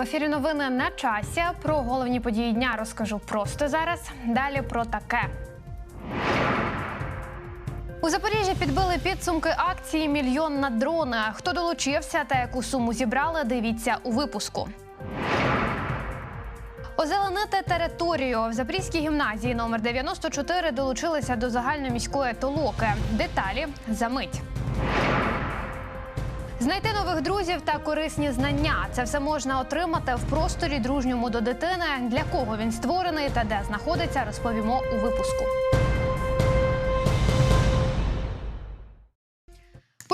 В ефірі. Новини на часі. Про головні події дня розкажу просто зараз. Далі про таке. У Запоріжжі підбили підсумки акції Мільйон на дрони. Хто долучився та яку суму зібрали? Дивіться у випуску. Озеленити територію в Запорізькій гімназії номер 94 долучилися до загальноміської толоки. Деталі за мить. Знайти нових друзів та корисні знання це все можна отримати в просторі дружньому до дитини. Для кого він створений та де знаходиться, розповімо у випуску.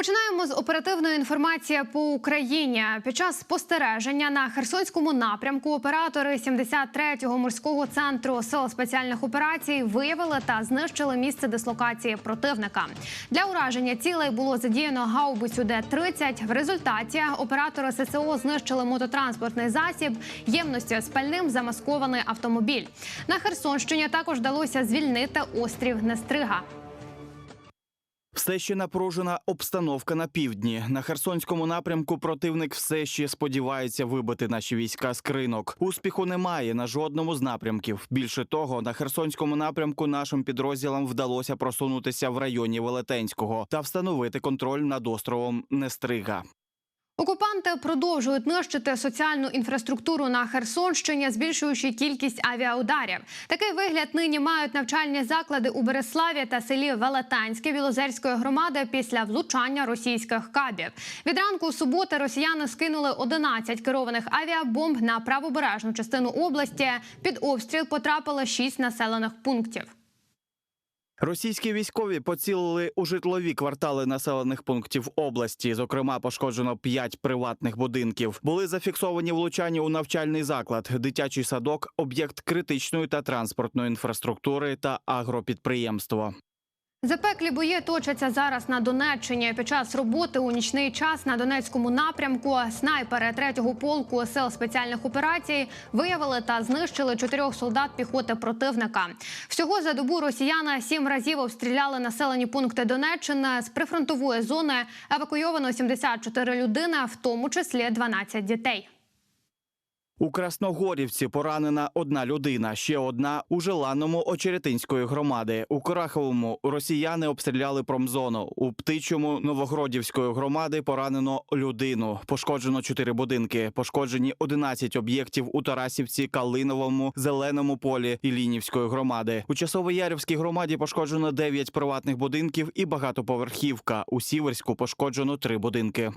Починаємо з оперативної інформації по Україні. Під час спостереження на Херсонському напрямку оператори 73-го морського центру сил спеціальних операцій виявили та знищили місце дислокації противника. Для ураження цілей було задіяно гаубицю Д-30. В результаті оператори ССО знищили мототранспортний засіб, ємності з пальним замаскований автомобіль. На Херсонщині також вдалося звільнити острів Нестрига. Все ще напружена обстановка на півдні. На Херсонському напрямку противник все ще сподівається вибити наші війська з кринок. Успіху немає на жодному з напрямків. Більше того, на Херсонському напрямку нашим підрозділам вдалося просунутися в районі Велетенського та встановити контроль над островом Нестрига. Окупанти продовжують нищити соціальну інфраструктуру на Херсонщині, збільшуючи кількість авіаударів. Такий вигляд нині мають навчальні заклади у Береславі та селі Велетанське Білозерської громади після влучання російських кабів. Від ранку суботи росіяни скинули 11 керованих авіабомб на правобережну частину області. Під обстріл потрапили 6 населених пунктів. Російські військові поцілили у житлові квартали населених пунктів області. Зокрема, пошкоджено п'ять приватних будинків. Були зафіксовані влучання у навчальний заклад, дитячий садок, об'єкт критичної та транспортної інфраструктури та агропідприємство. Запеклі бої точаться зараз на Донеччині. Під час роботи у нічний час на Донецькому напрямку снайпери третього полку сил спеціальних операцій виявили та знищили чотирьох солдат піхоти противника. Всього за добу росіяни сім разів обстріляли населені пункти Донеччини з прифронтової зони. Евакуйовано 74 людини, в тому числі 12 дітей. У Красногорівці поранена одна людина, ще одна у Желанному Очеретинської громади. У Кораховому росіяни обстріляли промзону. У Птичому Новогродівської громади поранено людину. Пошкоджено чотири будинки. Пошкоджені 11 об'єктів у Тарасівці, Калиновому, Зеленому полі і Лінівської громади. У Часово-Ярівській громаді пошкоджено 9 приватних будинків і багатоповерхівка. У Сіверську пошкоджено три будинки.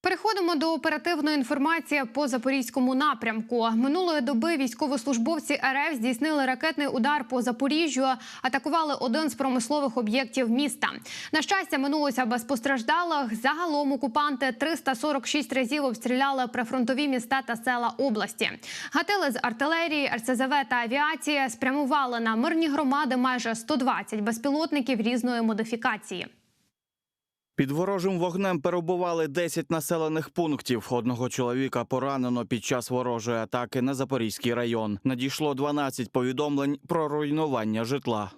Переходимо до оперативної інформації по запорізькому напрямку. Минулої доби військовослужбовці РФ здійснили ракетний удар по Запоріжжю, атакували один з промислових об'єктів міста. На щастя, минулося без постраждалих. Загалом окупанти 346 разів обстріляли прифронтові міста та села області. Гатили з артилерії, РСЗВ та авіації спрямували на мирні громади майже 120 безпілотників різної модифікації. Під ворожим вогнем перебували 10 населених пунктів. Одного чоловіка поранено під час ворожої атаки на Запорізький район. Надійшло 12 повідомлень про руйнування житла.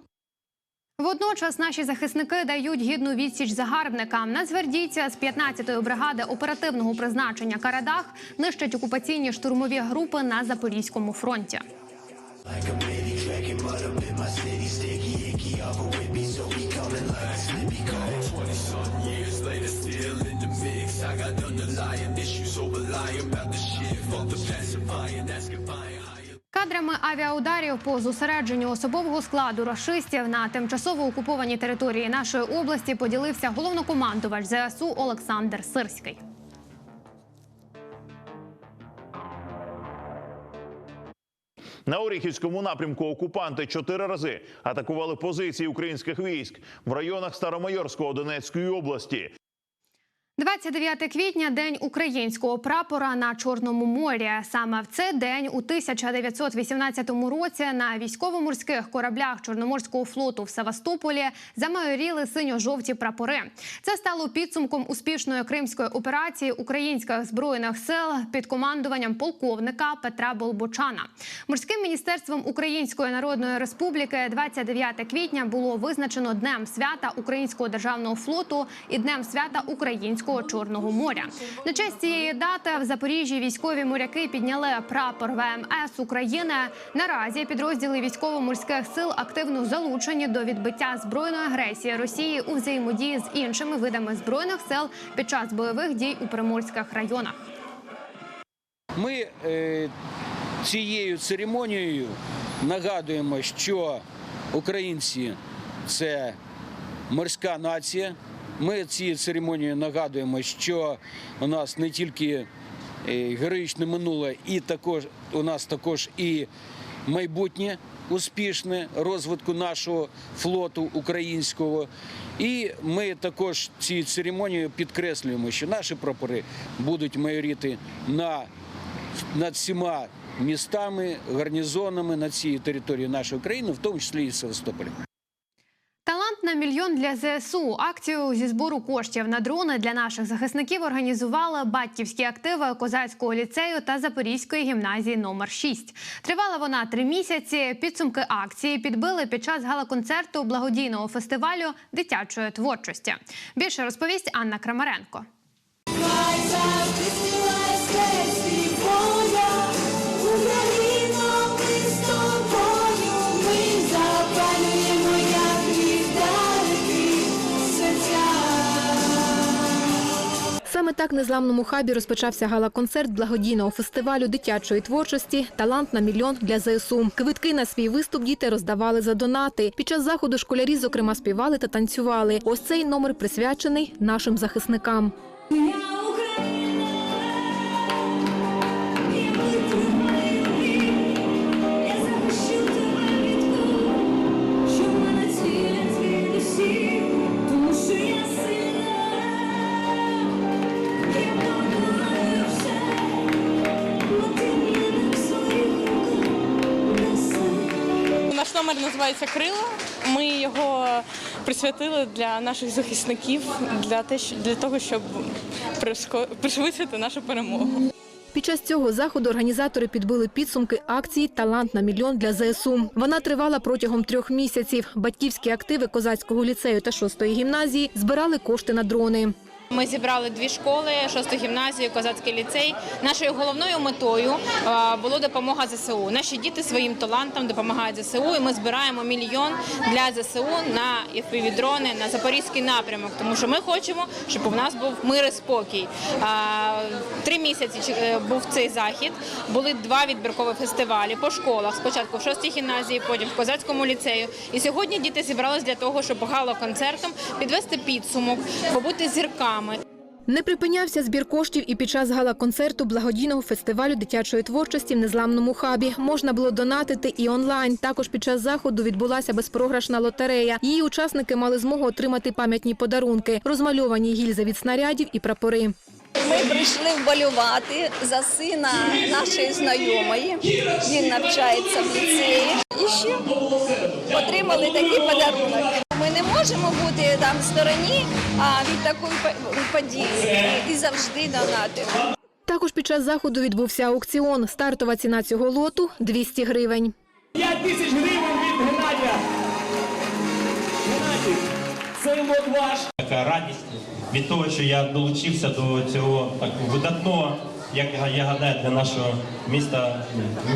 Водночас наші захисники дають гідну відсіч загарбникам. Нацгвардійці з 15-ї бригади оперативного призначення Карадах нищать окупаційні штурмові групи на Запорізькому фронті. Кадрами авіаударів по зосередженню особового складу рашистів на тимчасово окупованій території нашої області поділився головнокомандувач ЗСУ Олександр Сирський. На Оріхівському напрямку окупанти чотири рази атакували позиції українських військ в районах Старомайорського Донецької області. 29 квітня день українського прапора на Чорному морі. Саме в цей день у 1918 році на військово-морських кораблях Чорноморського флоту в Севастополі замайоріли синьо-жовті прапори. Це стало підсумком успішної кримської операції українських збройних сил під командуванням полковника Петра Болбочана. Морським міністерством Української Народної Республіки 29 квітня було визначено днем свята Українського державного флоту і днем свята українського Азовського Чорного моря. На честь цієї дати в Запоріжжі військові моряки підняли прапор ВМС України. Наразі підрозділи військово-морських сил активно залучені до відбиття збройної агресії Росії у взаємодії з іншими видами збройних сил під час бойових дій у приморських районах. Ми е, цією церемонією нагадуємо, що українці це морська нація. Ми цією церемонією нагадуємо, що у нас не тільки е, героїчне минуле, і також у нас також і майбутнє успішне розвитку нашого флоту українського. І ми також цією церемонією підкреслюємо, що наші прапори будуть майоріти на над всіма містами, гарнізонами на цій території нашої країни, в тому числі і Севастополі. На мільйон для ЗСУ. Акцію зі збору коштів на дрони для наших захисників організували батьківські активи Козацького ліцею та Запорізької гімназії номер 6 Тривала вона три місяці. Підсумки акції підбили під час гала-концерту благодійного фестивалю дитячої творчості. Більше розповість Анна Крамаренко. Саме так на зламному хабі розпочався гала-концерт благодійного фестивалю дитячої творчості Талант на мільйон для ЗСУ. Квитки на свій виступ діти роздавали за донати. Під час заходу школярі, зокрема, співали та танцювали. Ось цей номер присвячений нашим захисникам. Називається Крила. Ми його присвятили для наших захисників, для, те, для того, щоб пришвидшити нашу перемогу. Під час цього заходу організатори підбили підсумки акції Талант на мільйон для ЗСУ. Вона тривала протягом трьох місяців. Батьківські активи козацького ліцею та шостої гімназії збирали кошти на дрони. Ми зібрали дві школи, шосту гімназію, козацький ліцей. Нашою головною метою е, було допомога ЗСУ. Наші діти своїм талантом допомагають ЗСУ, і ми збираємо мільйон для ЗСУ на FPV-дрони, на запорізький напрямок, тому що ми хочемо, щоб у нас був мир і спокій. Е, Три місяці е, був цей захід. Були два відбіркові фестивалі по школах. Спочатку в шостій гімназії, потім в козацькому ліцею. І сьогодні діти зібрались для того, щоб гало-концертом підвести підсумок, побути зірками. Не припинявся збір коштів і під час гала-концерту благодійного фестивалю дитячої творчості в незламному хабі. Можна було донатити і онлайн. Також під час заходу відбулася безпрограшна лотерея. Її учасники мали змогу отримати пам'ятні подарунки, розмальовані гільзи від снарядів і прапори. Ми прийшли вболювати за сина нашої знайомої. Він навчається в ліцеї. І ще отримали такий подарунок. Ми не можемо бути там в стороні а, від такої по- події і завжди донатимо. Також під час заходу відбувся аукціон. Стартова ціна цього лоту 200 гривень. 5 тисяч гривень від Геннадія. Геннадій, цей лот ваш. Така радість від того, що я долучився до цього так видатного, як я гадаю, для нашого міста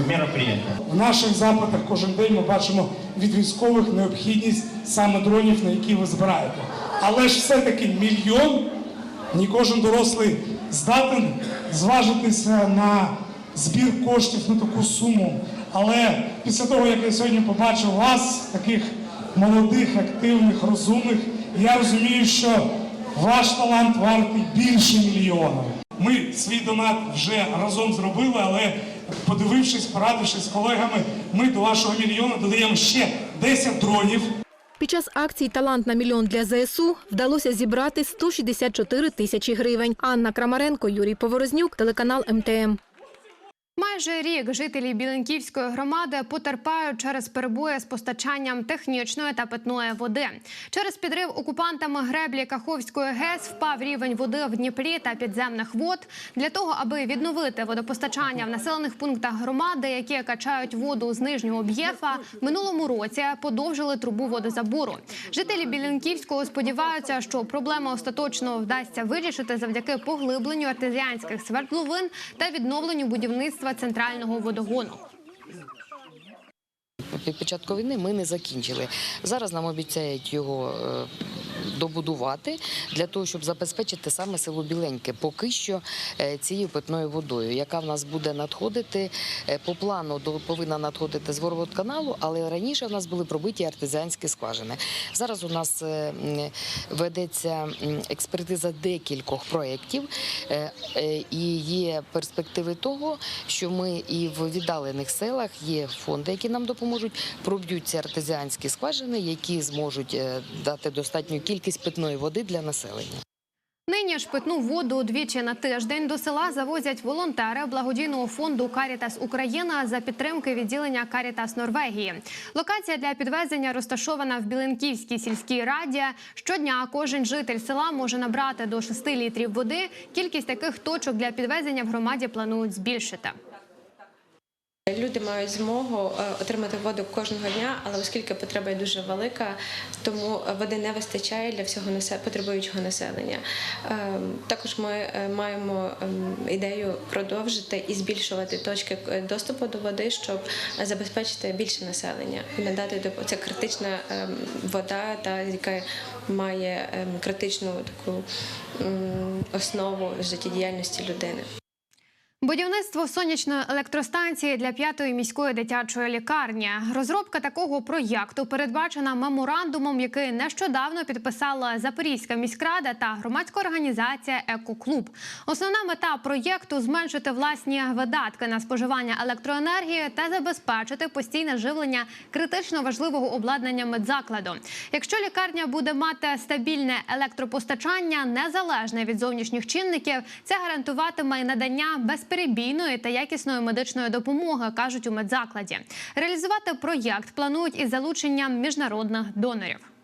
мероприятия. В наших запитах кожен день ми бачимо від військових необхідність саме дронів, на які ви збираєте. Але ж все-таки мільйон не кожен дорослий здатен зважитися на збір коштів на таку суму. Але після того, як я сьогодні побачив вас, таких молодих, активних, розумних, я розумію, що ваш талант вартий більше мільйона. Ми свій донат вже разом зробили, але подивившись, порадившись з колегами, ми до вашого мільйона додаємо ще 10 дронів. Під час акції Талант на мільйон для ЗСУ вдалося зібрати 164 тисячі гривень. Анна Крамаренко, Юрій Поворознюк, телеканал МТМ. Майже рік жителі Біленківської громади потерпають через перебої з постачанням технічної та питної води. Через підрив окупантами греблі Каховської ГЕС впав рівень води в Дніпрі та підземних вод. Для того, аби відновити водопостачання в населених пунктах громади, які качають воду з нижнього б'єфа, минулому році подовжили трубу водозабору. Жителі Біленківського сподіваються, що проблему остаточно вдасться вирішити завдяки поглибленню артезіанських свердловин та відновленню будівництва центрального водогону. Під початку війни ми не закінчили. Зараз нам обіцяють його е, добудувати для того, щоб забезпечити саме село Біленьке поки що е, цією питною водою, яка в нас буде надходити е, по плану, повинна надходити з Горводканалу, але раніше в нас були пробиті артезіанські скважини. Зараз у нас е, ведеться експертиза декількох проєктів, і є перспективи того, що ми і в віддалених селах є фонди, які нам допоможуть, проб'ються артезіанські скважини, які зможуть дати достатню кількість питної води для населення. Нині ж питну воду двічі на тиждень до села завозять волонтери благодійного фонду Карітас Україна за підтримки відділення Карітас Норвегії. Локація для підвезення розташована в Біленківській сільській раді. Щодня кожен житель села може набрати до 6 літрів води. Кількість таких точок для підвезення в громаді планують збільшити. Люди мають змогу е, отримати воду кожного дня, але оскільки потреба є дуже велика, тому води не вистачає для всього потребуючого населення. Е, Також ми е, маємо ем, ідею продовжити і збільшувати точки е, доступу до води, щоб забезпечити більше населення і надати це критична ем, вода, та яка має ем, критичну таку основу життєдіяльності людини. Будівництво сонячної електростанції для п'ятої міської дитячої лікарні. Розробка такого проєкту передбачена меморандумом, який нещодавно підписала Запорізька міськрада та громадська організація Екоклуб. Основна мета проєкту зменшити власні видатки на споживання електроенергії та забезпечити постійне живлення критично важливого обладнання медзакладу. Якщо лікарня буде мати стабільне електропостачання, незалежне від зовнішніх чинників, це гарантуватиме надання безперебійної та якісної медичної допомоги, кажуть у медзакладі. Реалізувати проєкт планують із залученням міжнародних донорів.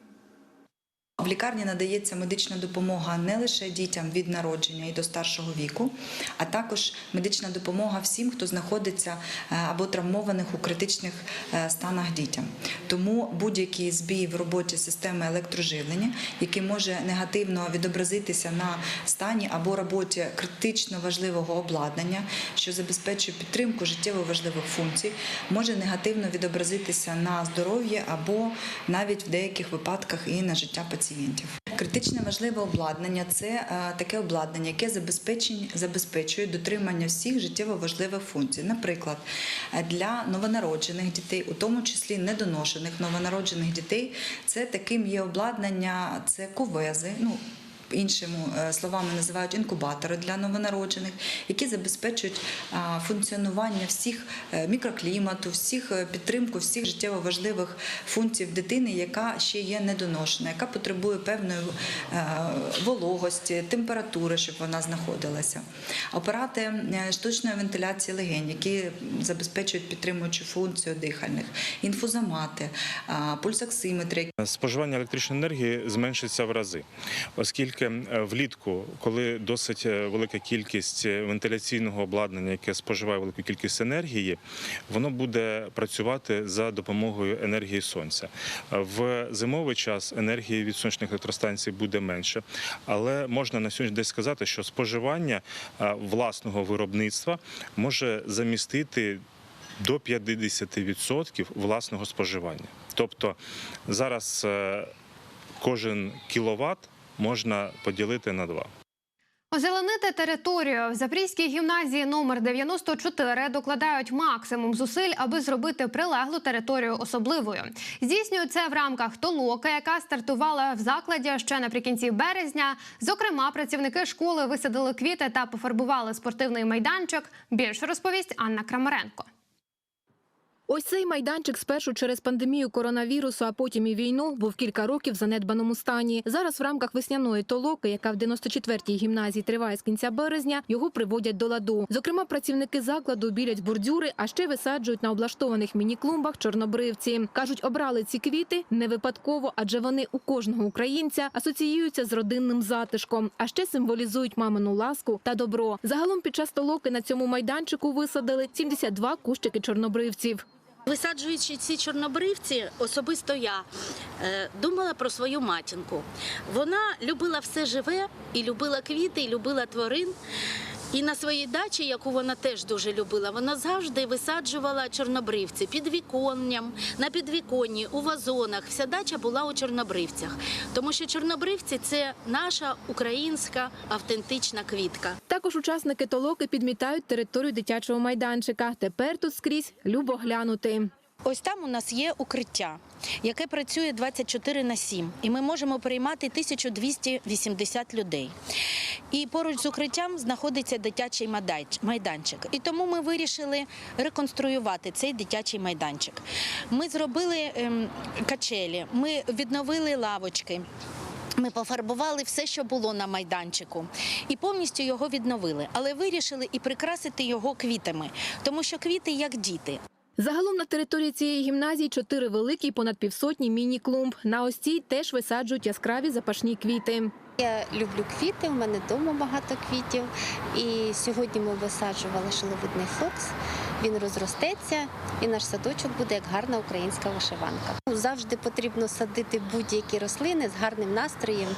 В лікарні надається медична допомога не лише дітям від народження і до старшого віку, а також медична допомога всім, хто знаходиться е, або травмованих у критичних е, станах дітям. Тому будь-який збій в роботі системи електроживлення, який може негативно відобразитися на стані або роботі критично важливого обладнання, що забезпечує підтримку життєво важливих функцій, може негативно відобразитися на здоров'ї або навіть в деяких випадках і на життя пацієнтів. Критично важливе обладнання це е, таке обладнання, яке забезпечує дотримання всіх життєво важливих функцій. Наприклад, е, для новонароджених дітей, у тому числі недоношених новонароджених дітей, це таким є обладнання, це кувези. Ну, іншими е, словами називають інкубатори для новонароджених, які забезпечують функціонування всіх е, мікроклімату, всіх е, підтримку всіх життєво важливих функцій дитини, яка ще є недоношена, яка потребує певної вологості, температури, щоб вона знаходилася. Апарати штучної вентиляції легень, які забезпечують підтримуючу функцію дихальних, інфузомати, пульсоксиметри, Споживання електричної енергії зменшиться в рази, оскільки е, влітку, коли досить е, велика кількість е, вентиляційного обладнання, яке споживає велику кількість енергії, воно буде працювати за допомогою енергії сонця. В зимовий час енергії від сонячних електростанцій буде менше, але можна на сьогодні десь сказати, що споживання власного виробництва може замістити до 50% власного споживання. Тобто зараз кожен кіловат можна поділити на два. Озеленити територію в Запорізькій гімназії номер 94 докладають максимум зусиль, аби зробити прилеглу територію особливою. Здійснюють це в рамках толоки, яка стартувала в закладі ще наприкінці березня. Зокрема, працівники школи висадили квіти та пофарбували спортивний майданчик. Більше розповість Анна Крамаренко. Ось цей майданчик спершу через пандемію коронавірусу, а потім і війну був кілька років в занедбаному стані. Зараз в рамках весняної толоки, яка в 94-й гімназії триває з кінця березня, його приводять до ладу. Зокрема, працівники закладу білять бордюри, а ще висаджують на облаштованих міні-клумбах чорнобривці. кажуть, обрали ці квіти не випадково, адже вони у кожного українця асоціюються з родинним затишком, а ще символізують мамину ласку та добро. Загалом під час толоки на цьому майданчику висадили 72 кущики чорнобривців. Висаджуючи ці чорнобривці, особисто я е, думала про свою матінку. Вона любила все живе і любила квіти, і любила тварин. І на своїй дачі, яку вона теж дуже любила, вона завжди висаджувала чорнобривці під віконням, на підвіконні, у вазонах. Вся дача була у чорнобривцях, тому що чорнобривці це наша українська автентична квітка. Також учасники толоки підмітають територію дитячого майданчика. Тепер тут скрізь любо глянути. Ось там у нас є укриття, яке працює 24 на 7, і ми можемо приймати 1280 людей. І поруч з укриттям знаходиться дитячий майданчик. І тому ми вирішили реконструювати цей дитячий майданчик. Ми зробили ем, качелі, ми відновили лавочки. Ми пофарбували все, що було на майданчику, і повністю його відновили. Але вирішили і прикрасити його квітами, тому що квіти як діти. Загалом на території цієї гімназії чотири великі понад півсотні міні-клумб. На ось цій теж висаджують яскраві запашні квіти. Я люблю квіти, у мене вдома багато квітів. І сьогодні ми висаджували шиловидний флокс. Він розростеться, і наш садочок буде як гарна українська вишиванка. Завжди потрібно садити будь-які рослини з гарним настроєм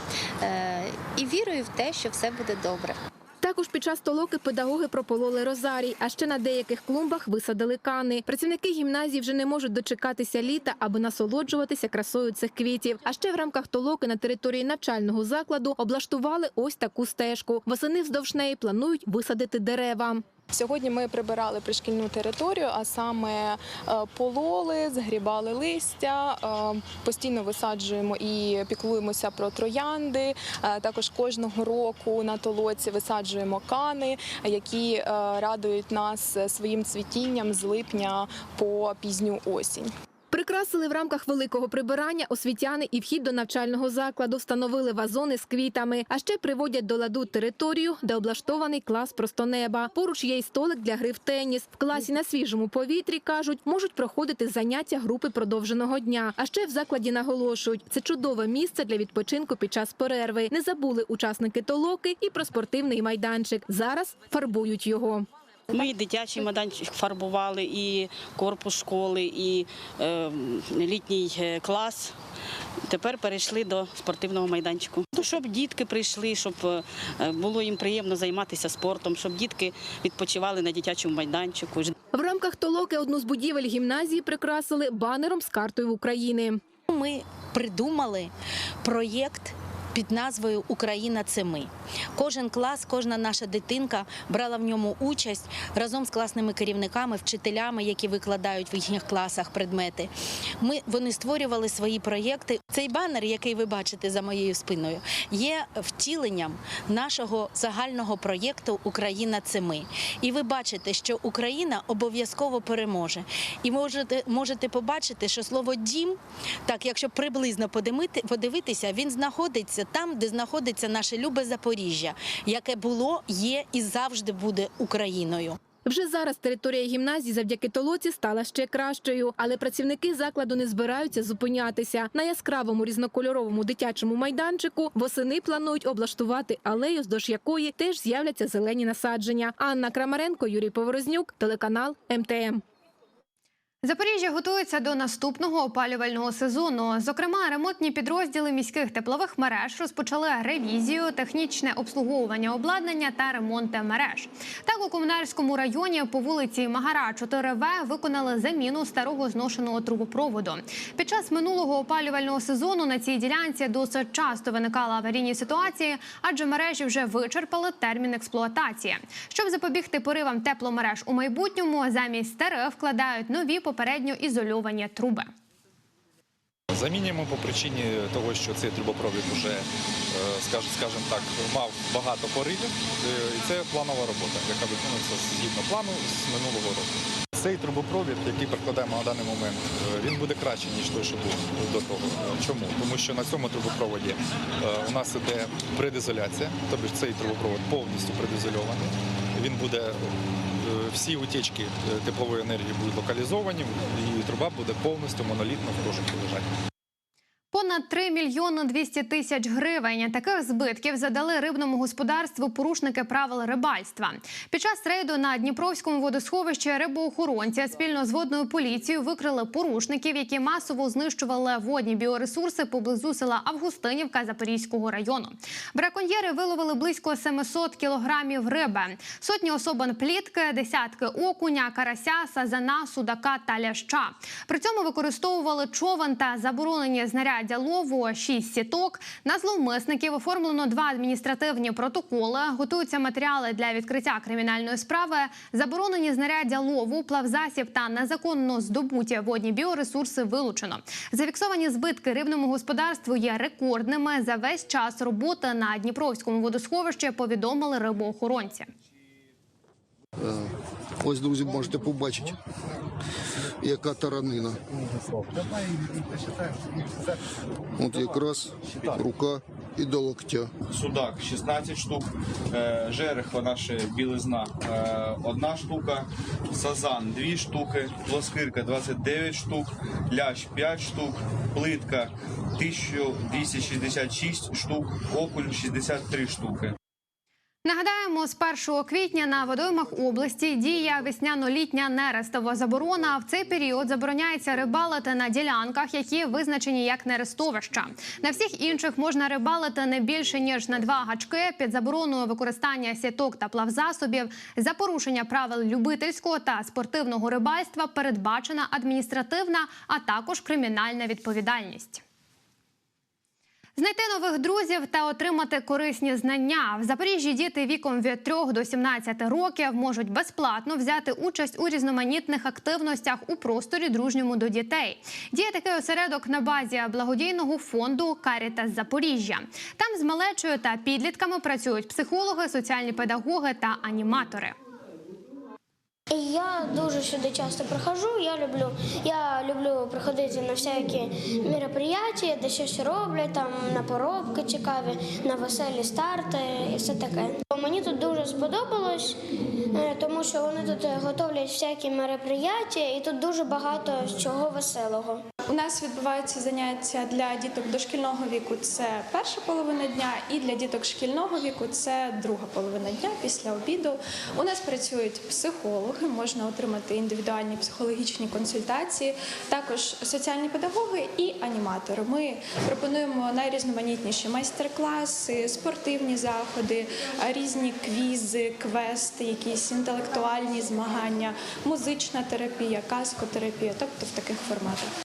е, і вірою в те, що все буде добре. Також під час толоки педагоги пропололи розарій, а ще на деяких клумбах висадили кани. Працівники гімназії вже не можуть дочекатися літа, аби насолоджуватися красою цих квітів. А ще в рамках толоки на території навчального закладу облаштували ось таку стежку. Восени вздовж неї планують висадити дерева. Сьогодні ми прибирали пришкільну територію, а саме е, пололи, згрібали листя, е, постійно висаджуємо і піклуємося про троянди. Е, Також кожного року на толоці висаджуємо кани, які радують нас своїм цвітінням з липня по пізню осінь. Прикрасили в рамках великого прибирання освітяни і вхід до навчального закладу, встановили вазони з квітами, а ще приводять до ладу територію, де облаштований клас просто неба. Поруч є й столик для гри в теніс. В класі на свіжому повітрі кажуть, можуть проходити заняття групи продовженого дня. А ще в закладі наголошують, це чудове місце для відпочинку під час перерви. Не забули учасники толоки і про спортивний майданчик. Зараз фарбують його. Ми дитячий майданчик фарбували, і корпус школи, і е, літній е, клас. Тепер перейшли до спортивного майданчику. Ну, Щоб дітки прийшли, щоб е, було їм приємно займатися спортом, щоб дітки відпочивали на дитячому майданчику. В рамках толоки одну з будівель гімназії прикрасили банером з картою України. Ми придумали проєкт. Під назвою Україна це ми. Кожен клас, кожна наша дитинка брала в ньому участь разом з класними керівниками, вчителями, які викладають в їхніх класах предмети. Ми вони створювали свої проєкти. Цей банер, який ви бачите за моєю спиною, є втіленням нашого загального проєкту Україна це ми. І ви бачите, що Україна обов'язково переможе. І можете можете побачити, що слово дім, так якщо приблизно подивитися, він знаходиться там, де знаходиться наше любе Запоріжжя, яке було, є і завжди буде Україною. Вже зараз територія гімназії завдяки толоці стала ще кращою, але працівники закладу не збираються зупинятися. На яскравому різнокольоровому дитячому майданчику восени планують облаштувати алею, вздовж якої теж з'являться зелені насадження. Анна Крамаренко, Юрій Поворознюк, телеканал МТМ. Запоріжжя готується до наступного опалювального сезону. Зокрема, ремонтні підрозділи міських теплових мереж розпочали ревізію, технічне обслуговування обладнання та ремонти мереж. Так у комунальському районі по вулиці Магара 4В виконали заміну старого зношеного трубопроводу. Під час минулого опалювального сезону на цій ділянці досить часто виникали аварійні ситуації, адже мережі вже вичерпали термін експлуатації. Щоб запобігти поривам тепломереж у майбутньому, замість старих вкладають нові попередньо ізольовані труби. Замінюємо по причині того, що цей трубопровід вже, е, скажімо так, мав багато поривів. Е, І це планова робота, яка виконується згідно плану з минулого року. Цей трубопровід, який прокладаємо на даний момент, е, він буде краще, ніж той, що був до того. Чому? Тому що на цьому трубопроводі е, у нас іде предизоляція, тобто цей трубопровод повністю предизольований. Він буде е, всі утічки теплової енергії будуть локалізовані, і труба буде повністю монолітно в кожухі лежати. Понад 3 мільйони 200 тисяч гривень. Таких збитків задали рибному господарству порушники правил рибальства. Під час рейду на Дніпровському водосховищі рибоохоронці спільно з водною поліцією викрили порушників, які масово знищували водні біоресурси поблизу села Августинівка Запорізького району. Браконьєри виловили близько 700 кілограмів риби, сотні особин плітки, десятки окуня, карася, сазана, судака та ляща. При цьому використовували човен та заборонені знаряддя лову, шість сіток. На зловмисників оформлено два адміністративні протоколи. Готуються матеріали для відкриття кримінальної справи. Заборонені знаряддя лову, плавзасіб та незаконно здобуті водні біоресурси вилучено. Зафіксовані збитки рибному господарству є рекордними. За весь час роботи на Дніпровському водосховищі повідомили рибоохоронці. Е, Ось, друзі, можете побачити, яка таранина. От якраз рука і до локтя. Судак 16 штук, е, жерех, вона ще білизна, е, одна штука, сазан 2 штуки, плоскирка 29 штук, лящ 5 штук, плитка 1266 штук, окунь 63 штуки. Нагадаємо, з 1 квітня на водоймах області діє весняно-літня нерестова заборона. В цей період забороняється рибалити на ділянках, які визначені як нерестовища. На всіх інших можна рибалити не більше ніж на два гачки під забороною використання сіток та плавзасобів. За порушення правил любительського та спортивного рибальства передбачена адміністративна, а також кримінальна відповідальність. Знайти нових друзів та отримати корисні знання в Запоріжжі. Діти віком від 3 до 17 років можуть безплатно взяти участь у різноманітних активностях у просторі дружньому до дітей. Діє такий осередок на базі благодійного фонду Карітас Запоріжжя. Там з малечою та підлітками працюють психологи, соціальні педагоги та аніматори. Я дуже сюди часто приходжу. Я люблю, я люблю приходити на всякі мероприятия, де щось роблять, там на поробки цікаві, на веселі старти і все таке. Мені тут дуже сподобалось, е, тому що вони тут готовлять всякі мероприятия, і тут дуже багато чого веселого. У нас відбуваються заняття для діток дошкільного віку. Це перша половина дня, і для діток шкільного віку це друга половина дня після обіду. У нас працюють психологи, можна отримати індивідуальні психологічні консультації, також соціальні педагоги і аніматори. Ми пропонуємо найрізноманітніші майстер-класи, спортивні заходи, різні квізи, квести, якісь інтелектуальні змагання, музична терапія, казкотерапія, тобто в таких форматах.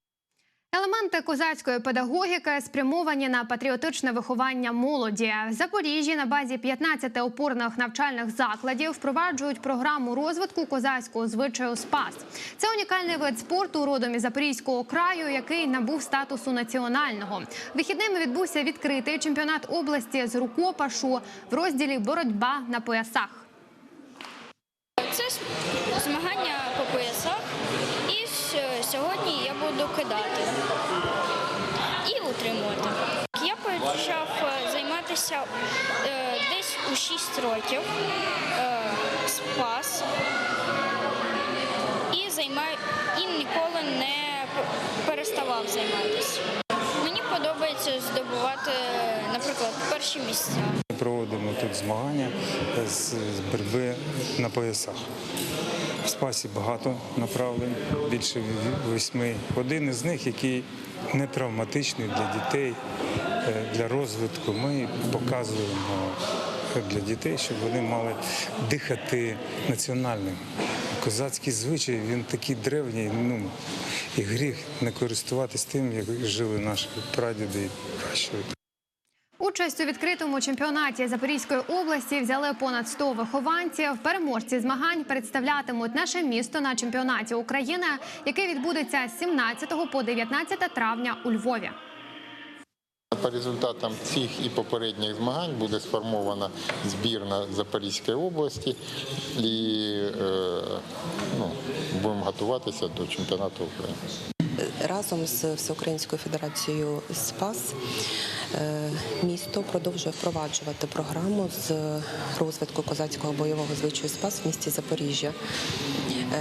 Елементи козацької педагогіки спрямовані на патріотичне виховання молоді. В Запоріжжі на базі 15 опорних навчальних закладів впроваджують програму розвитку козацького звичаю Спас. Це унікальний вид спорту родом із Запорізького краю, який набув статусу національного. Вихідними відбувся відкритий чемпіонат області з рукопашу в розділі Боротьба на поясах. Це змагання по поясах, сьогодні я буду кидати і утримувати. Я почав е, займатися е, десь у 6 років е, спас і займаю і ніколи не переставав займатися. Мені подобається здобувати, наприклад, перші місця. Проводимо тут змагання з боротьби на поясах. В спасі багато направлень, більше восьми. Один із них, який не травматичний для дітей, е, для розвитку. Ми показуємо для дітей, щоб вони мали дихати національним. Козацький звичай, він такий древній, ну і гріх не користуватись тим, як жили наші прадіди і пращури. Участь у відкритому чемпіонаті Запорізької області взяли понад 100 вихованців. Переможці змагань представлятимуть наше місто на чемпіонаті України, який відбудеться з 17 по 19 травня у Львові. По результатам цих і попередніх змагань буде сформована збірна Запорізької області і е, ну, будемо готуватися до чемпіонату України. Разом з Всеукраїнською федерацією СПАС е, місто продовжує впроваджувати програму з розвитку козацького бойового звичаю СПАС в місті Запоріжжя.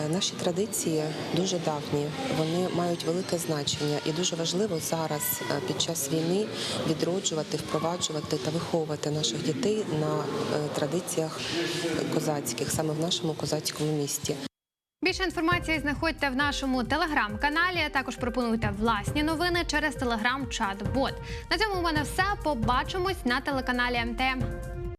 Е, Наші традиції дуже давні, вони мають велике значення і дуже важливо зараз е, під час війни відроджувати, впроваджувати та виховувати наших дітей на традиціях козацьких, саме в нашому козацькому місті. Більше інформації знаходьте в нашому телеграм-каналі. Також пропонуйте власні новини через телеграм-чат-бот. На цьому у мене все. Побачимось на телеканалі МТМ.